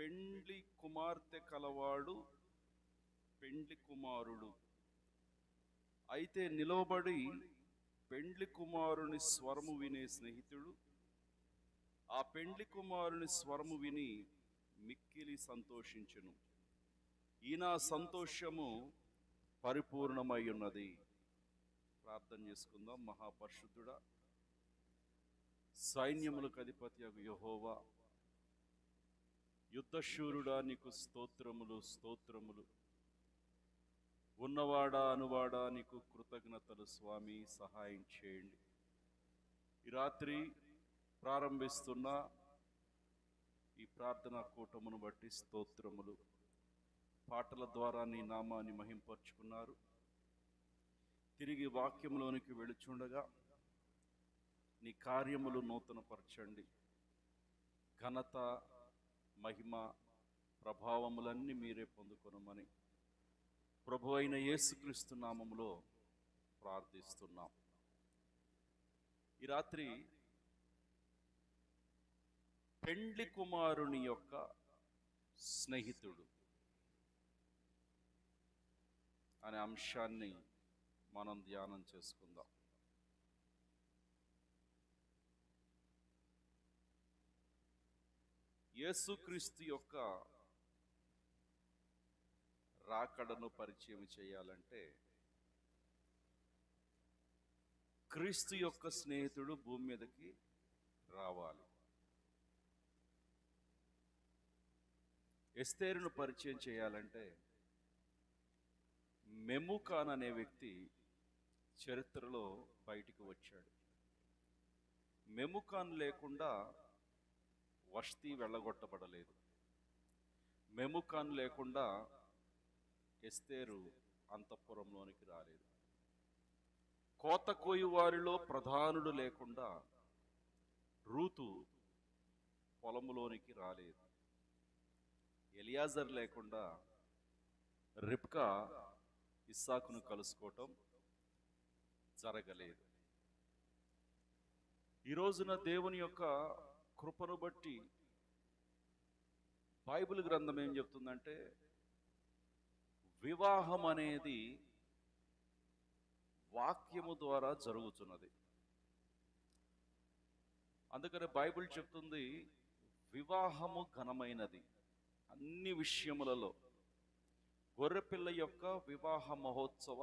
పెండ్లి కుమార్తె కలవాడు పెండ్లి కుమారుడు. అయితే నిలవబడి పెండ్లి కుమారుని స్వరము వినే స్నేహితుడు ఆ పెండ్లి కుమారుని స్వరము విని మిక్కిలి సంతోషించును. ఈయన సంతోషము పరిపూర్ణమై ఉన్నది ప్రార్థన చేసుకుందాం. మహాపరిశుద్ధుడా సైన్యములకు అధిపతి యహోవా యుద్ధశూరుడా నీకు స్తోత్రములు స్తోత్రములు. ఉన్నవాడా అనువాడా నీకు కృతజ్ఞతలు స్వామి సహాయం చేయండి. ఈ రాత్రి ప్రారంభిస్తున్న ఈ ప్రార్థనా కూటమును బట్టి స్తోత్రములు. పాటల ద్వారా నీ నామాన్ని మహింపరుచుకున్నారు. తిరిగి వాక్యంలోనికి వెళుచుండగా నీ కార్యములు నూతనపరచండి. ఘనత మహిమ ప్రభావములన్నీ మీరే పొందుకొనమని ప్రభు అయిన యేసుక్రీస్తు నామములో ప్రార్థిస్తున్నాం. ఈ రాత్రి పెండ్లి కుమారుని యొక్క స్నేహితుడు అనే అంశాన్ని మనం ధ్యానం చేసుకుందాం. యేసుక్రీస్తు యొక్క రాకడను పరిచయం చేయాలంటే క్రీస్తు యొక్క స్నేహితుడు భూమి మీదకి రావాలి. ఎస్తేరును పరిచయం చేయాలంటే మెముకాన్ అనే వ్యక్తి చరిత్రలో బయటికి వచ్చాడు. మెముకాన్ లేకుండా వస్తీ వెళ్ళగొట్టబడలేదు. మెముకాన్ లేకుండా ఎస్తేరు అంతఃపురంలోనికి రాలేదు. కోత కోయి వారిలో ప్రధానుడు లేకుండా రూతు పొలములోనికి రాలేదు. ఎలియాజర్ లేకుండా రిప్కా ఇస్సాకును కలుసుకోవటం జరగలేదు. ఈ రోజున దేవుని యొక్క కృపను బట్టి బైబిల్ గ్రంథం ఏం చెప్తుందంటే వివాహం అనేది వాక్యము ద్వారా జరుగుతున్నది అందుకని బైబిల్ చెప్తుంది వివాహము ఘనమైనది. అన్ని విషయములలో గొర్రెపిల్ల యొక్క వివాహ మహోత్సవ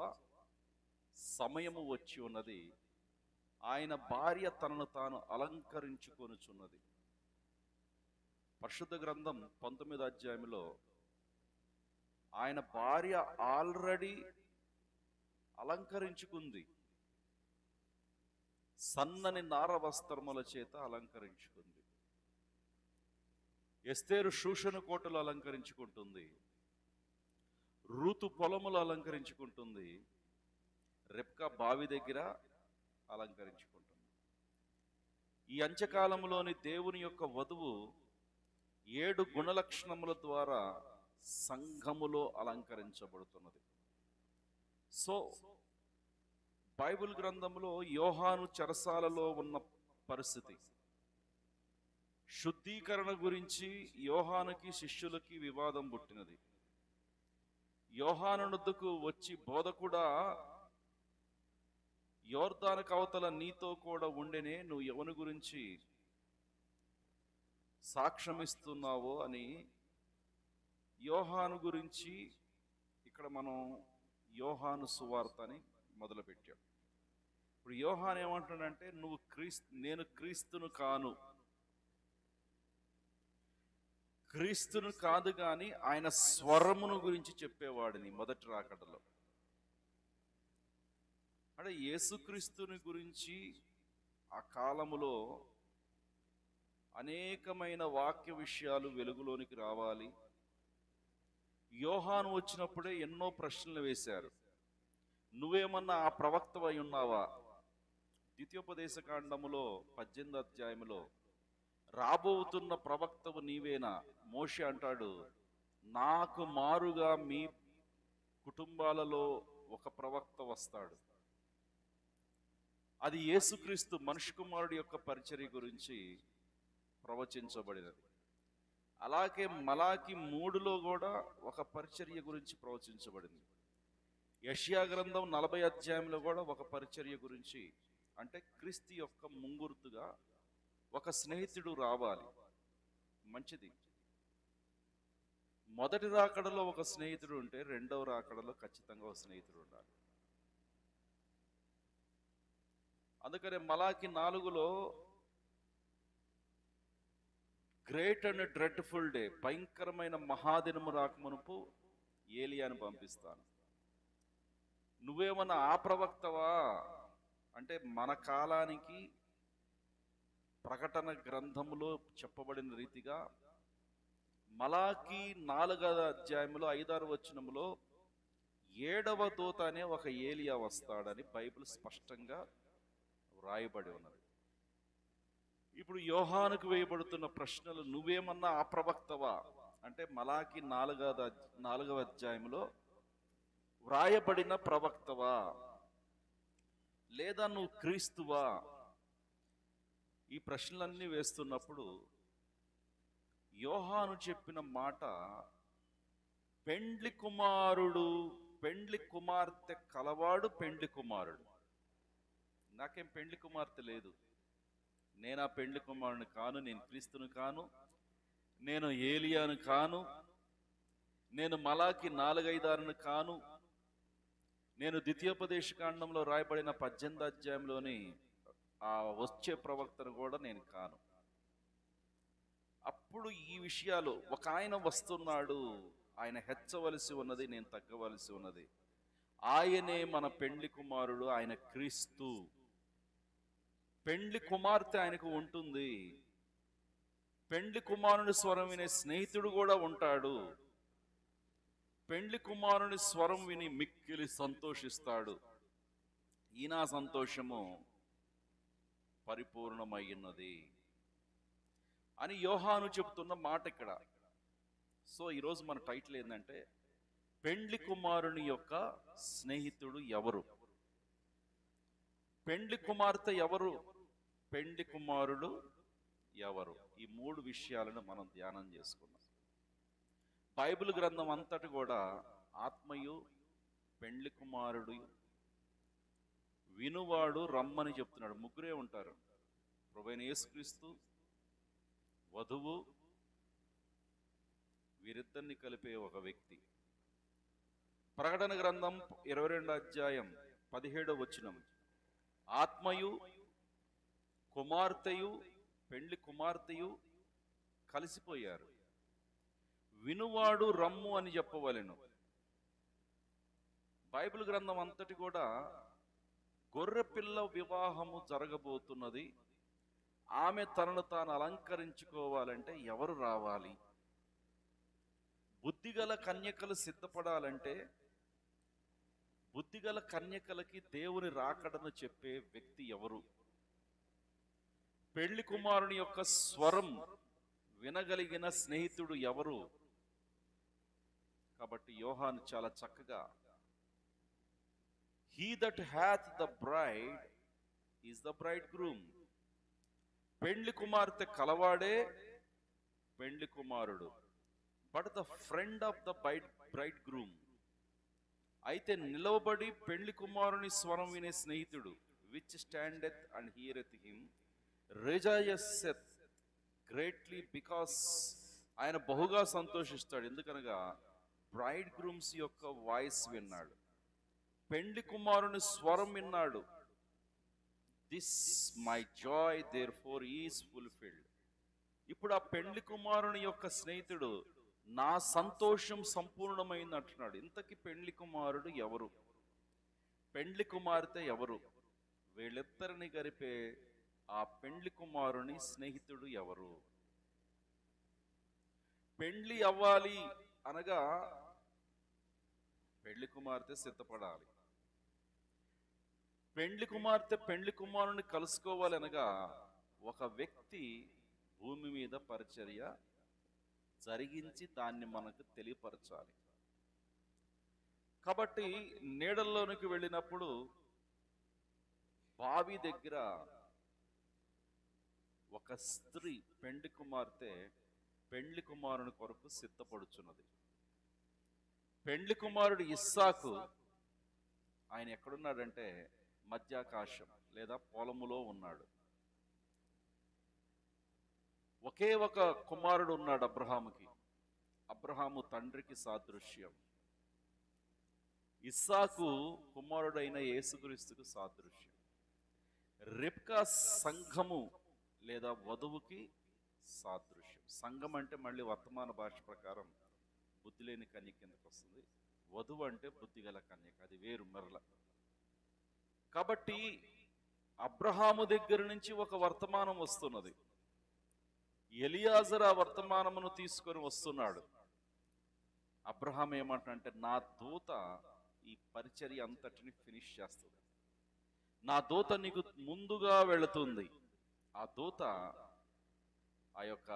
సమయము వచ్చి ఉన్నది. ఆయన భార్య తనను తాను అలంకరించుకొనుచున్నది. పరిశుద్ధ గ్రంథం పంతొమ్మిది అధ్యాయంలో ఆయన భార్య ఆల్రెడీ అలంకరించుకుంది. సన్నని నార వస్త్రముల చేత అలంకరించుకుంది. ఎస్తేరు శూషణ కోటలు అలంకరించుకుంటుంది. ఋతు పొలములు అలంకరించుకుంటుంది. రెప్కా బావి దగ్గర అలంకరించుకుంటుంది. ఈ అంత్యకాలంలోని దేవుని యొక్క వధువు ఏడు గుణలక్షణముల ద్వారా సంఘములో అలంకరించబడుతున్నది. సో బైబిల్ గ్రంథంలో యోహాను చెరసాలలో ఉన్న పరిస్థితి. శుద్ధీకరణ గురించి యోహానుకి శిష్యులకి వివాదం పుట్టినది. యోహానునద్దుకు వచ్చి బోధకుడా యోర్దాను కవతల నీతో కూడా ఉండెనే నువ్వు ఎవని గురించి సాక్ష్యమిస్తున్నావో అని యోహాను గురించి ఇక్కడ మనం యోహాను సువార్త అని మొదలుపెట్టాం. ఇప్పుడు యోహాన్ ఏమంటున్నాడంటే నువ్వు క్రీస్తు నేను క్రీస్తును కాను. క్రీస్తును కాదు కానీ ఆయన స్వరమును గురించి చెప్పేవాడిని మొదటి రాకడలో. అంటే యేసుక్రీస్తుని గురించి ఆ కాలములో అనేకమైన వాక్య విషయాలు వెలుగులోనికి రావాలి. యోహాను వచ్చినప్పుడే ఎన్నో ప్రశ్నలు వేశారు. నువ్వేమన్నా ఆ ప్రవక్తవై ఉన్నావా? ద్వితీయోపదేశ కాండములో పద్దెనిమిది అధ్యాయములో రాబోతున్న ప్రవక్తవు నీవేనా? మోషి అంటాడు నాకు మారుగా మీ కుటుంబాలలో ఒక ప్రవక్త వస్తాడు. అది యేసుక్రీస్తు మనుషు కుమారుడి యొక్క పరిచర్య గురించి ప్రవచించబడినది. అలాగే మలాకి మూడులో కూడా ఒక పరిచర్య గురించి ప్రవచించబడింది. యష్యా గ్రంథం నలభై అధ్యాయంలో కూడా ఒక పరిచర్య గురించి అంటే క్రీస్తు యొక్క ముంగుర్తుగా ఒక స్నేహితుడు రావాలి. మంచిది. మొదటి రాకడలో ఒక స్నేహితుడు ఉంటే రెండవ రాకడలో ఖచ్చితంగా ఒక స్నేహితుడు ఉండాలి. అందుకనే మలాకి నాలుగులో గ్రేట్ అండ్ డ్రెడ్ఫుల్ డే భయంకరమైన మహాదినము రాకమునుపు ఏలియాను పంపిస్తాను. నువ్వేమన్నా ఆ ప్రవక్తవా? అంటే మన కాలానికి ప్రకటన గ్రంథములో చెప్పబడిన రీతిగా మలాకి నాలుగవ అధ్యాయంలో ఐదారు వచనములో ఏడవ దూత అనే ఒక ఏలియా వస్తాడని బైబిల్ స్పష్టంగా వ్రాయబడి ఉన్నది. ఇప్పుడు యోహానుకు వేయబడుతున్న ప్రశ్నలు నువ్వేమన్నా ఆ ప్రవక్తవా? అంటే మలాకి నాలుగవ నాలుగవ అధ్యాయంలో వ్రాయబడిన ప్రవక్తవా? లేదా నువ్వు క్రీస్తువా? ఈ ప్రశ్నలన్నీ వేస్తున్నప్పుడు యోహాను చెప్పిన మాట పెండ్లి కుమారుడు పెండ్లి కుమార్తె కలవాడు పెండ్లి కుమారుడు. నాకేం పెండ్లి కుమార్తె లేదు. నేను ఆ పెండ్లి కుమారుని కాను నేను క్రీస్తును కాను నేను ఏలియాను కాను నేను మలాకి నాలుగైదారును కాను నేను ద్వితీయోపదేశ కాండంలో రాయబడిన పద్దెనిమిది అధ్యాయంలోని ఆ వచ్చే ప్రవక్తను కూడా నేను కాను. అప్పుడు ఈ విషయాలు ఒక ఆయన వస్తున్నాడు ఆయన హెచ్చవలసి ఉన్నది నేను తగ్గవలసి ఉన్నది. ఆయనే మన పెండ్లి కుమారుడు ఆయన క్రీస్తు. పెండ్లి కుమార్తె ఆయనకు ఉంటుంది. పెండ్లి కుమారుని స్వరం వినే స్నేహితుడు కూడా ఉంటాడు. పెండ్లి కుమారుని స్వరం విని మిక్కిలి సంతోషిస్తాడు. ఈయన సంతోషము పరిపూర్ణమైనది అని యోహాను చెప్తున్న మాట ఇక్కడ. సో ఈరోజు మన టైటిల్ ఏంటంటే పెండ్లి కుమారుని యొక్క స్నేహితుడు ఎవరు? పెండ్లి కుమార్తె ఎవరు? పెండ్లి కుమారుడు ఎవరు? ఈ మూడు విషయాలను మనం ధ్యానం చేసుకున్నాం బైబిల్ గ్రంథం అంతటి కూడా ఆత్మయు పెండ్లి కుమారుడు వినువాడు రమ్మని చెప్తున్నాడు. ముగ్గురే ఉంటారు. ప్రభైన యేసుక్రీస్తు వధువు వీరిద్దరిని కలిపే ఒక వ్యక్తి. ప్రకటన గ్రంథం ఇరవై రెండు అధ్యాయం పదిహేడవ వచ్చిన ఆత్మయు కుమార్తెయు పెండ్లి కుమార్తెయు కలిసిపోయారు. వినువాడు రమ్ము అని చెప్పవలెను. బైబిల్ గ్రంథం అంతటి కూడా గొర్రెపిల్ల వివాహము జరగబోతున్నది. ఆమె తనను తాను అలంకరించుకోవాలంటే ఎవరు రావాలి? బుద్ధిగల కన్యకలు సిద్ధపడాలంటే బుద్ధిగల కన్యకలకి దేవుని రాకడను చెప్పే వ్యక్తి ఎవరు? పెళ్ళి కుమారుని యొక్క స్వరం వినగలిగిన స్నేహితుడు ఎవరు? కాబట్టి యోహాను చాలా చక్కగా he that hath the bride is the bridegroom పెండ్లి కుమార్తె కలవాడే పెండ్లి కుమారుడు. But the friend of the bride bridegroom అయితే నిలవబడి పెండ్లి కుమారుని స్వరం వినే స్నేహితుడు which standeth and heareth him rejoiceth greatly because ఆయన బహుగా సంతోషిస్తాడు. ఎందుకనగా బ్రైడ్ గ్రూమ్స్ యొక్క వాయిస్ విన్నాడు. పెండ్లి కుమారుని స్వరం విన్నాడు. This my joy therefore is fulfilled ఇప్పుడు ఆ పెండ్లి కుమారుని యొక్క స్నేహితుడు నా సంతోషం సంపూర్ణమైంది అంటున్నాడు. ఇంతకీ పెండ్లి కుమారుడు ఎవరు? పెండ్లి కుమార్తె ఎవరు? వీళ్ళిద్దరిని గరిపే ఆ పెండ్లి కుమారుని స్నేహితుడు ఎవరు? పెండ్లి అవ్వాలి అనగా పెళ్ళి కుమార్తె సిద్ధపడాలి. పెండ్లి కుమార్తె పెండ్లి కుమారుని కలుసుకోవాలి అనగా ఒక వ్యక్తి భూమి మీద పరిచర్య జరిగించి దాన్ని మనకు తెలియపరచాలి. కాబట్టి నీడల్లోనికి వెళ్ళినప్పుడు బావి దగ్గర ఒక స్త్రీ పెండి కుమార్తె పెండ్లి కుమారుని కొరకు సిద్ధపడుచున్నది. పెండ్లి కుమారుడు ఇస్సాకు ఆయన ఎక్కడున్నాడంటే మధ్యాకాశం లేదా పొలములో ఉన్నాడు. ఒకే ఒక కుమారుడు ఉన్నాడు అబ్రహాముకి. అబ్రహాము తండ్రికి సాదృశ్యం. ఇస్సాకు కుమారుడైన యేసుక్రీస్తుకు సాదృశ్యం. రిప్కా సంఘము లేదా వధువుకి సాదృశ్యం. సంఘం అంటే మళ్ళీ వర్తమాన భాష ప్రకారం బుద్ధి లేని కన్య కిందకు వస్తుంది. వధువు అంటే బుద్ధి గల కన్యక అది వేరు మెరల. కాబట్టి అబ్రహాము దగ్గర నుంచి ఒక వర్తమానం వస్తున్నది. ఎలియాజర్ ఆ వర్తమానమును తీసుకొని వస్తున్నాడు. అబ్రహాం ఏమంటే నా దూత ఈ పరిచర్య అంతటిని ఫినిష్ చేస్తుంది. నా దూత నీకు ముందుగా వెళుతుంది. ఆ దూత ఆ యొక్క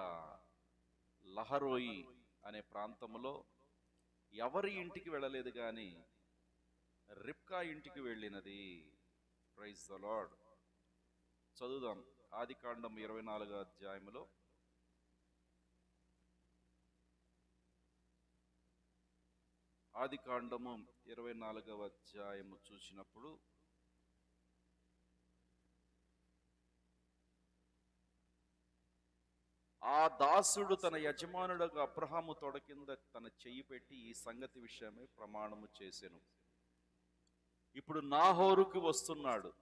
లహరోయి అనే ప్రాంతంలో ఎవరి ఇంటికి వెళ్ళలేదు కానీ రిప్కా ఇంటికి వెళ్ళినది. ప్రైజ్ ద లాడ్ చదువుదాం ఆది కాండం ఇరవై నాలుగో అధ్యాయములో. ఆది కాండము ఇరవై నాలుగవ అధ్యాయము చూసినప్పుడు ఆ దాసుడు తన యజమానుడకు అబ్రహాము తొడ కింద తన చెయ్యి పెట్టి ఈ సంగతి విషయమై ప్రమాణము చేసెను. ఇప్పుడు నాహోరుకి వస్తున్నాడు.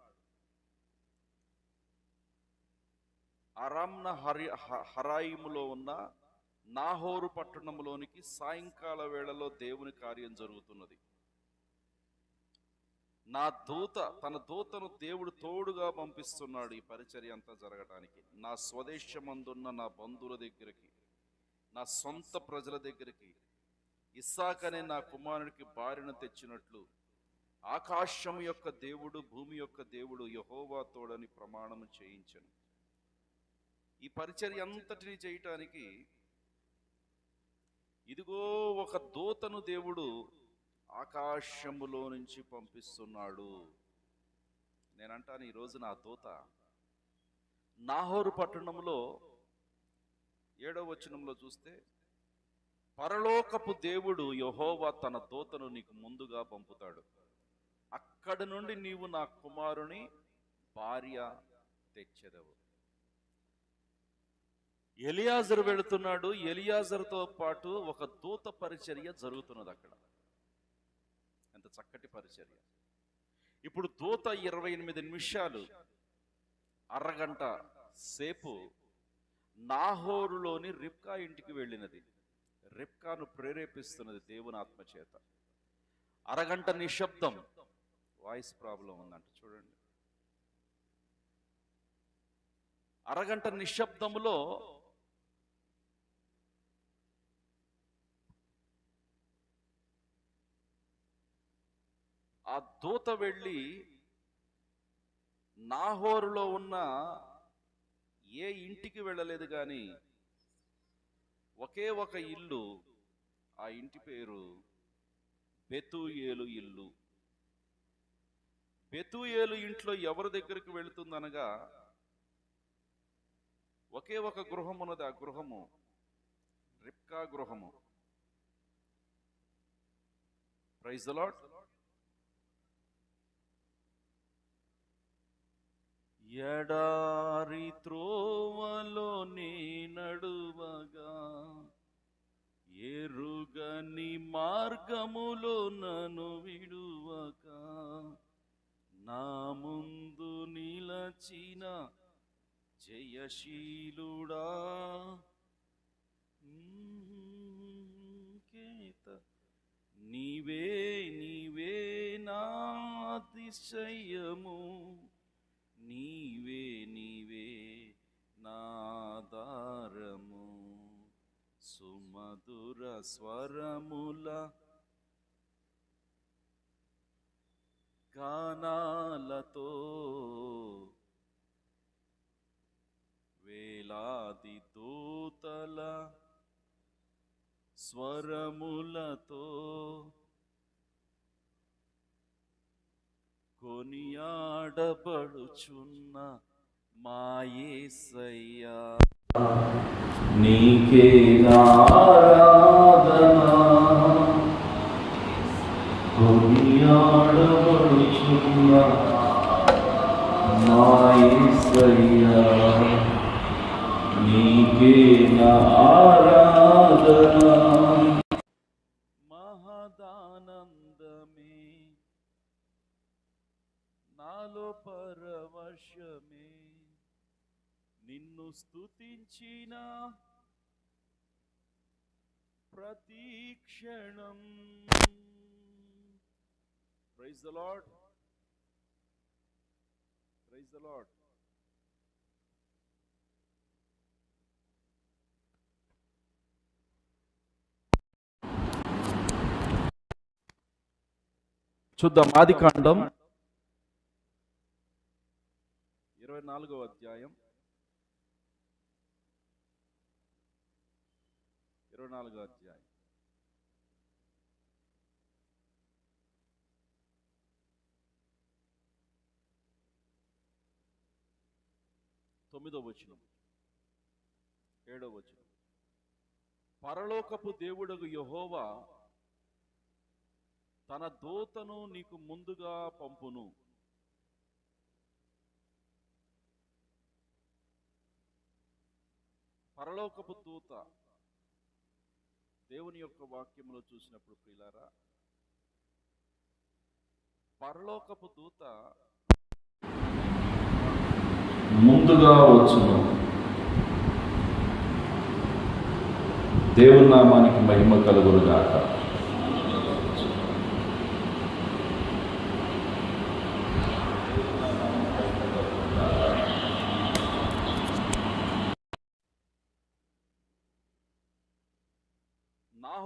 అరామ్న హరి హరాయిములో ఉన్న నాహోరు పట్టణంలోనికి సాయంకాల వేళలో దేవుని కార్యం జరుగుతున్నది. నా దూత తన దూతను దేవుడు తోడుగా పంపిస్తున్నాడు ఈ పరిచర్య అంతా జరగటానికి. నా స్వదేశమందున్న నా బంధువుల దగ్గరికి నా సొంత ప్రజల దగ్గరికి ఇస్సాక్ అనే నా కుమారుడికి బారిన తెచ్చినట్లు ఆకాశం యొక్క దేవుడు భూమి యొక్క దేవుడు యహోవా తోడని ప్రమాణము చేయించను. ఈ పరిచర్య అంతటిని చేయటానికి ఇదిగో ఒక దూతను దేవుడు ఆకాశములో నుంచి పంపిస్తున్నాడు. నేనంటాను ఈరోజు నా దూత నాహోరు పట్టణంలో ఏడవ వచనంలో చూస్తే పరలోకపు దేవుడు యహోవా తన దూతను నీకు ముందుగా పంపుతాడు. అక్కడి నుండి నీవు నా కుమారుని భార్య తెచ్చెదవు. ఎలియాజరు వెళుతున్నాడు. ఎలియాజర్తో పాటు ఒక దూత పరిచర్య జరుగుతున్నది అక్కడ ఎంత చక్కటి పరిచర్య. ఇప్పుడు దూత ఇరవై ఎనిమిది నిమిషాలు అరగంట సేపు నాహోరులోని రిప్కా ఇంటికి వెళ్ళినది. రిప్కాను ప్రేరేపిస్తున్నది దేవుని ఆత్మచేత అరగంట నిశ్శబ్దం. వాయిస్ ప్రాబ్లం ఉందంట చూడండి. అరగంట నిశ్శబ్దములో ఆ దూత వెళ్ళి నాహోరులో ఉన్న ఏ ఇంటికి వెళ్ళలేదు కానీ ఒకే ఒక ఇల్లు ఆ ఇంటి పేరు బెతుయేలు ఇల్లు. బెతుయేలు ఇంట్లో ఎవరి దగ్గరికి వెళుతుందనగా ఒకే ఒక గృహం ఉన్నది ఆ గృహము రిప్కా గృహము. ప్రైజ్ అలాట్ ఎడారి త్రోవలో నీ నడువగా ఎరుగని మార్గములో నన్ను విడువక నా ముందు నిలచిన జయశీలుడా కేత నీవే నీవే నా అతిశయము. నీవే నీవే నాదారము సుమధుర స్వరముల గానాలతో వేలాది దూతల స్వరములతో కొనియాడబడుచున్న మాయేసయ్యా నీకే నారాధన కొనియాడబడుచున్న మాయేసయ్యా నీకే నారాధన పరవశమే నిన్ను స్తుతించిన ప్రతీక్షణం praise the Lord praise the Lord చూద్దాం ఆది కాండం. నాలుగో అధ్యాయం ఇరవై నాలుగో అధ్యాయం. తొమ్మిదో వచనం. ఏడో వచనం. పరలోకపు దేవుడగు యహోవా తన దూతను నీకు ముందుగా పంపును. పరలోకపు దూత దేవుని యొక్క వాక్యంలో చూసినప్పుడు ప్రియులారా పరలోకపు దూత ముందుగా వచ్చును. దేవుని నామానికి మహిమ కలుగురుగాక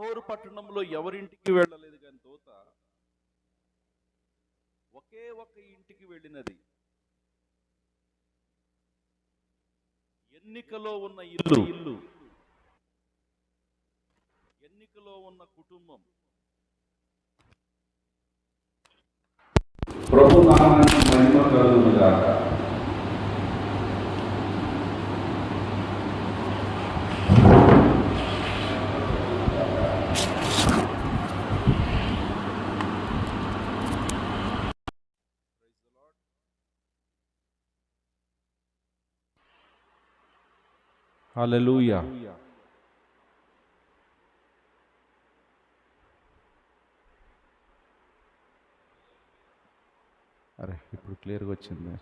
నాహోరు పట్టణంలో ఎవరింటికి వెళ్ళలేదు కానీ దూత ఒకే ఒక ఇంటికి వెళ్ళినది. ఎన్నికలో ఉన్న ఇల్లు. ఇల్లు. ఎన్నికలో ఉన్న కుటుంబం. ప్రభు నామానికి మహిమ హల్లెలూయా అరే ఇప్పుడు క్లియర్గా వచ్చింది.